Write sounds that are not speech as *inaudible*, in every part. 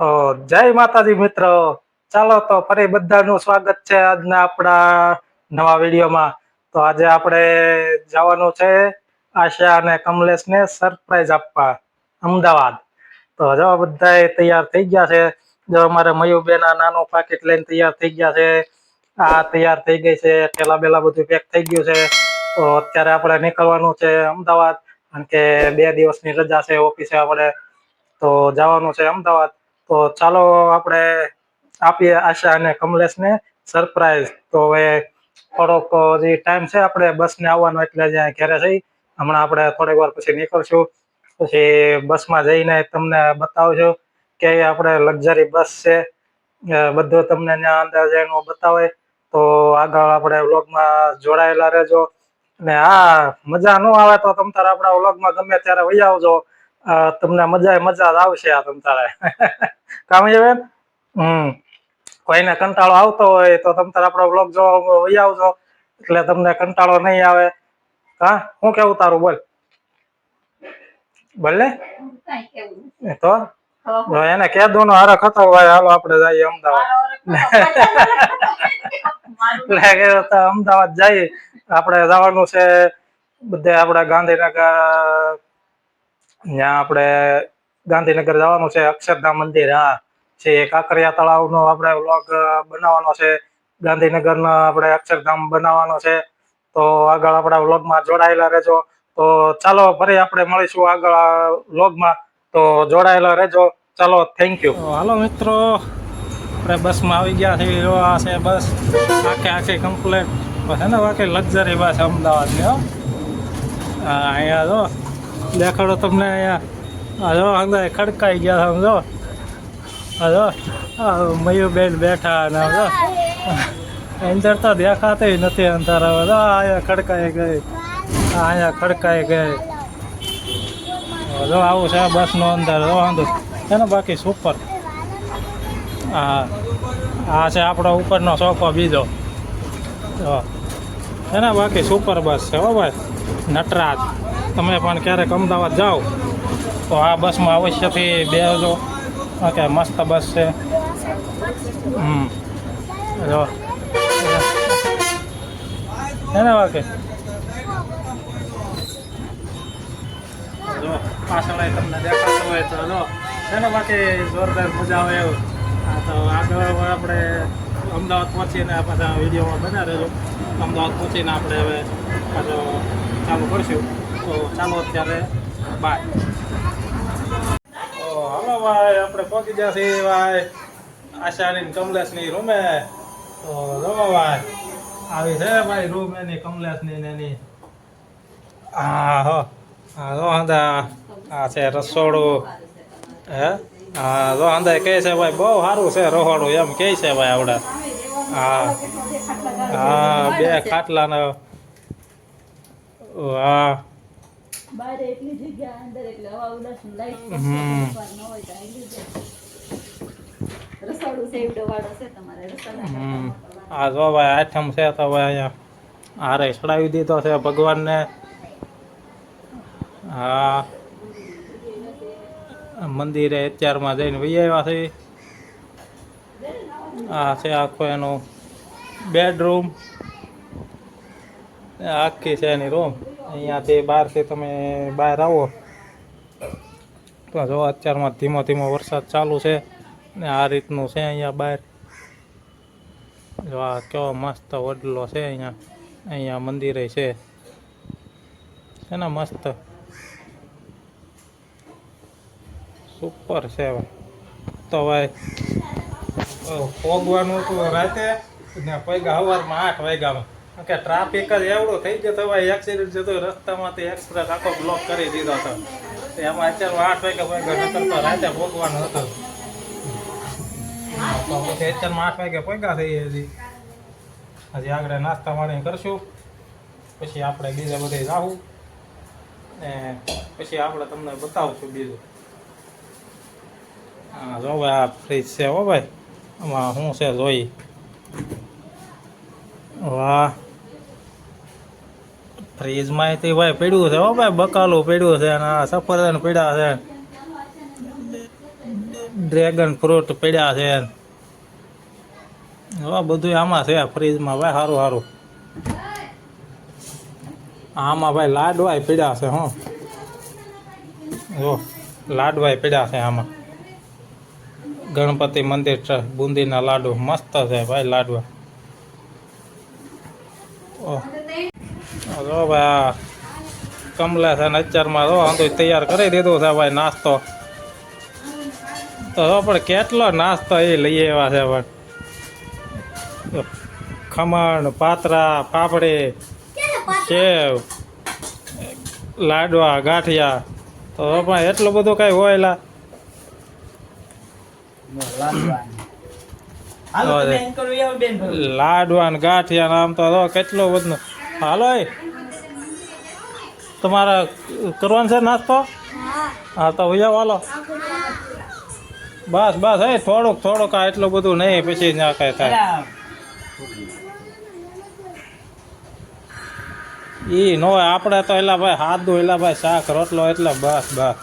જય માતાજી મિત્રો. ચાલો તો ફરી બધાનું સ્વાગત છે આજના આપણા નવા વિડીયોમાં. તો આજે આપણે જવાનું છે આશા અને કમલેશને સરપ્રાઈઝ આપવા, અમદાવાદ. તો જો બધા તૈયાર થઈ ગયા છે. જો અમારે મયુબેન આ નાનું પાકીટ લઈને તૈયાર થઈ ગયા છે. આ તૈયાર થઈ ગઈ છે. ઠેલા બેલા બધું પેક થઈ ગયું છે. તો અત્યારે આપણે નીકળવાનું છે અમદાવાદ. કારણ કે બે દિવસની રજા છે ઓફિસે આપણે. તો જવાનું છે અમદાવાદ. તો ચાલો આપણે આપીએ આશા અને કમલેશને સરપ્રાઈઝ. તો હવે થોડોક હજી ટાઈમ છે, આપણે બસને આવવાનો એટલે જ્યાં ઘેરે જઈ. હમણાં આપણે થોડીક વાર પછી નીકળશું. પછી બસમાં જઈને તમને બતાવજો કે આપણે લક્ઝરી બસ છે. બધું તમને ત્યાં અંદર જઈને બતાવે. તો આગળ આપણે વ્લોગમાં જોડાયેલા રહેજો. ને હા, મજા ન આવે તો તમ તારે આપણા વ્લોગમાં ગમે ત્યારે વહી આવજો. તમને મજા મજા આવશે આ તમ તારે. *laughs* કામ બેન? હમ. કોઈને કંટાળો આવતો હોય તો તમ તારે આપણો બ્લોગ જો વહી આવજો. એટલે તમને કંટાળો નહીં આવે. હા? હું કેવું તારું? બોલ. એ તો? એને કે કેદું નો હારા ખતો હોય હાલો આપણે જઈએ અમદાવાદ. *laughs* અમદાવાદ જઈએ. આપણે જવાનું છે બધે આપણે ગાંધીનગર ત્યાં આપણે ગાંધીનગર જવાનું છે, અક્ષરધામ મંદિર, હા. છે, કાંકરિયા તળાવનો આપણે વ્લોગ બનાવવાનો છે. ગાંધીનગરનો આપણે અક્ષરધામ બનાવવાનો છે. તો આગળ આપણા વ્લોગમાં જોડાયેલા રહેજો. તો ચાલો, ફરી આપણે મળીશું આગળ વ્લોગમાં. તો જોડાયેલા રહેજો. ચાલો થેન્ક યુ હાલો મિત્રો, આપણે બસમાં આવી ગયા જો આ છે બસ. આખે આખી કમ્પ્લેટ હે ને, બાકી લક્ઝરી બસ અમદાવાદની હા, અહીંયા જો. દેખાડો તમને અહીંયા. હલો અંદર ખડકાઈ ગયા સમજો હલો મયુરબેન બેઠા અને હલો અંદર તો દેખાતી નથી અંતર હવે જો અહીંયા ખડકાઈ ગઈ. અહીંયા ખડકાઈ ગઈ. જો, આવું છે બસનો અંદર. જો વાંધો છે બાકી સુપર. હા આ છે આપણો ઉપરનો સોફો બીજો. છે ને બાકી સુપર બસ છે, હો ભાઈ. નટરાજ. તમે પણ ક્યારેક અમદાવાદ જાઓ, તો આ બસમાં અવશ્યથી બેસજો. ઓકે મસ્ત બસ છે. હમ. જો. છે ને બાકી જો, પાછળ તમને દેખાતું તો જો. બાકી જોરદાર મજા આવે એવું. તો આગળ આપણે અમદાવાદ પહોંચીને પાછા વિડીયોમાં બના રહેજો. અમદાવાદ પહોંચીને આપણે હવે પાછો ચાલુ કરશું. તો ચાલો અત્યારે બાય હલો ભાઈ, આપણે પહોંચી ગયા છીએ ભાઈ આશાની કમલેશની રૂમે તો રમો ભાઈ, આવી છે ભાઈ રૂમ એની કમલેશની ને એની. હા, હો. હા, જો હંદા આ છે રસોડું. હે? હા અંદર કહે છે ભાઈ, બહુ સારું છે રહોડું એમ કહે છે ભાઈ આવડે. હા. હા, બે ખાટલાના. હા. બહાર એટલી જગ્યા અંદર એટલે હવા ઉદાસ લાઈટ. ન હોય તો આવી જાય રસોડું સેવડો વાળો છે તમારે રસોડા હમ. આ જો ભાઈ આઠમ છે તો ભાઈ અહીંયા હારે ચડાવી દીધો છે ભગવાનને. હા. મંદિરે અત્યારમાં જઈને વહી આવ્યા છે. આ છે આખો એનો બેડરૂમ આખી છે એની રૂમ અહીંયાથી બહારથી તમે બહાર આવો. તો જો અત્યારમાં ધીમો ધીમો વરસાદ ચાલુ છે ને આ રીતનું છે અહીંયા બહાર. જો આ કેવો મસ્ત વડલો છે અહીંયા. અહીંયા મંદિરે છે. છે ને મસ્ત. સુપર છે તો ભાઈ ભોગવાનું હતું રાતે. ને પૈગા સવારમાં આઠ વાગ્યામાં. કે ટ્રાફિક જ એવડો થઈ ગયો તો ભાઈ એક્સિડન્ટ જતો રસ્તામાંથી એક્સપ્રેસ આખો બ્લોક કરી દીધો હતો. એમાં અત્યારે આઠ વાગ્યા પૈગા નકર તો રાતે ભોગવાનો હતું. અત્યારમાં આઠ વાગે પૈગા થઈ હજી. હજી આગળ નાસ્તા પાણી કરશું. પછી આપણે બીજા બધે જાવું ને પછી આપણે તમને બતાવશું બીજું. હા, જો ભાઈ આ ફ્રીજ છે હો ભાઈ. આમાં શું છે જોઈ? વાહ. ફ્રીજમાં તે ભાઈ પડ્યું છે, હો ભાઈ, બકાલું પડ્યું છે અને આ સફરજન પડ્યા છે. ડ્રેગન ફ્રૂટ પડ્યા છે. હવે બધું આમાં છે ફ્રીજમાં, ભાઈ સારું સારું આમાં ભાઈ લાડવાય પડ્યા છે, હો. જો, લાડવાય પડ્યા છે આમાં. ગણપતિ મંદિર ટ્રસ્ટ બુંદીના લાડુ, મસ્ત છે ભાઈ લાડવા. ઓહ જો ભાઈ કમલા છે ને અત્યારમાં જો આમ તો તૈયાર કરી દીધું છે ભાઈ નાસ્તો. તો જો પણ કેટલો નાસ્તો એ લઈ આવ્યા છે પણ ખમણ પાતરા પાપડી સેવ લાડવા ગાંઠિયા. તો પણ એટલું બધું કઈ હોય લા. લાડવા ને ગાંઠિયા ને આમ તો કેટલું કેટલો બધું. હાલો તમારે કરવાનો છે નાસ્તો? હા. તો ભૈયા વાલો બસ બસ એ થોડુંક થોડુંક આ એટલું બધું નહીં પછી ના કાંઈ થાય. એ ઈ નો આપણે તો એલા ભાઈ સાદું એલા ભાઈ શાક રોટલો એટલે બસ બસ.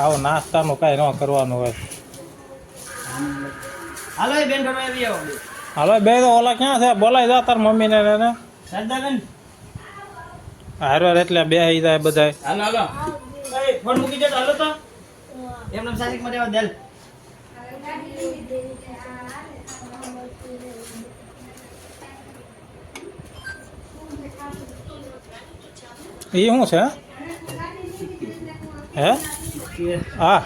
આવું નાસ્તાનું કાંઈ ન કરવાનું હોય. હાલો બેન. હાલો બે ઓલા ક્યાં છે? બોલાય જા તાર મમ્મીને ને એને. શ્રદ્ધાબેન હારવાર એટલે બે જાય બધાય હાલો હાલો. એ, ફોન મૂકી દેતો હાલો તો. એમને સાસિકમાં રહેવા દેલ એ શું છે? હે? હા.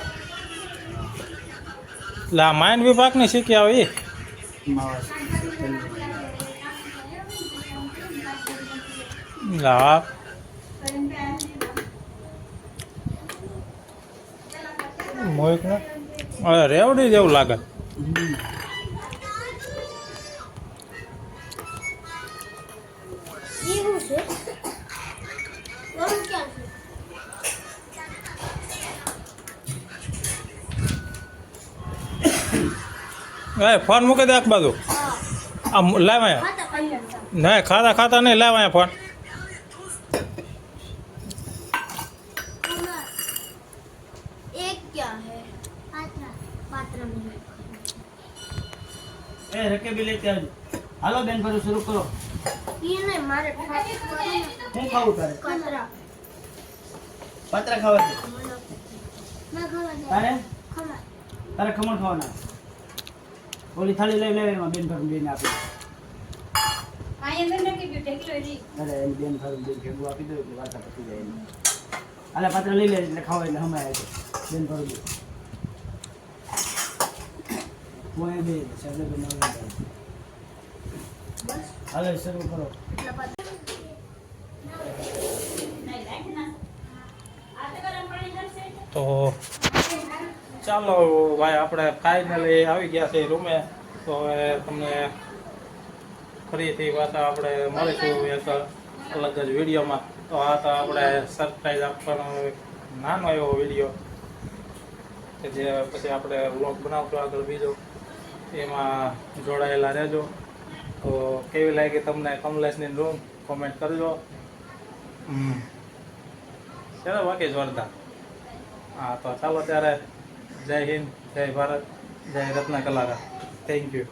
લા માઇન વિભાગની શીખી આવી ઈ. એટલે હા મોહિત ને અરે રેવડી જેવું લાગે. એ ફોન મૂકી દે એક બાજુ. આ લાવ અહીંયા. નહીં ખાતા ખાતા નહીં લાવ અહીંયા ફોન. એ રકેબી લેતી આવજો. હાલો બેન ફરું શરૂ કરો. એને મારે હું ખાવું તારે? પતરા પતરા ખાવા તારે? તારે ખમણ ખાવાના. ઓલી થાળી લઈ લેવા એમાં બેન ફરું બેન આપી. અરે એની બેન ફરું બેન ભેગું આપી દો એટલે વાર્તા પતી જાય હાલે પાત્ર લઈ લે, એટલે ખાવા એટલે હમાય છે બેન ભરું મોય શરૂ કરો. તો ચાલો, ભાઈ, આપણે ફાઇનલી આવી ગયા છે રૂમે. તો હવે તમને ફરીથી પાછા આપણે મળીશું એક અલગ જ વિડીયોમાં. તો આ તો આપણે સરપ્રાઈઝ આપવાનો નાનો એવો વીડિયો કે જે પછી આપણે વ્લોગ બનાવશું આગળ બીજો. એમાં જોડાયેલા રહેજો. તો કેવી લાગી તમને કમલેશની રૂમ કોમેન્ટ કરજો. ચાલો બાકી જોરદાર. હા તો ચાલો ત્યારે જય હિન્દ જય ભારત જય રત્ન કલાકાર. Thank you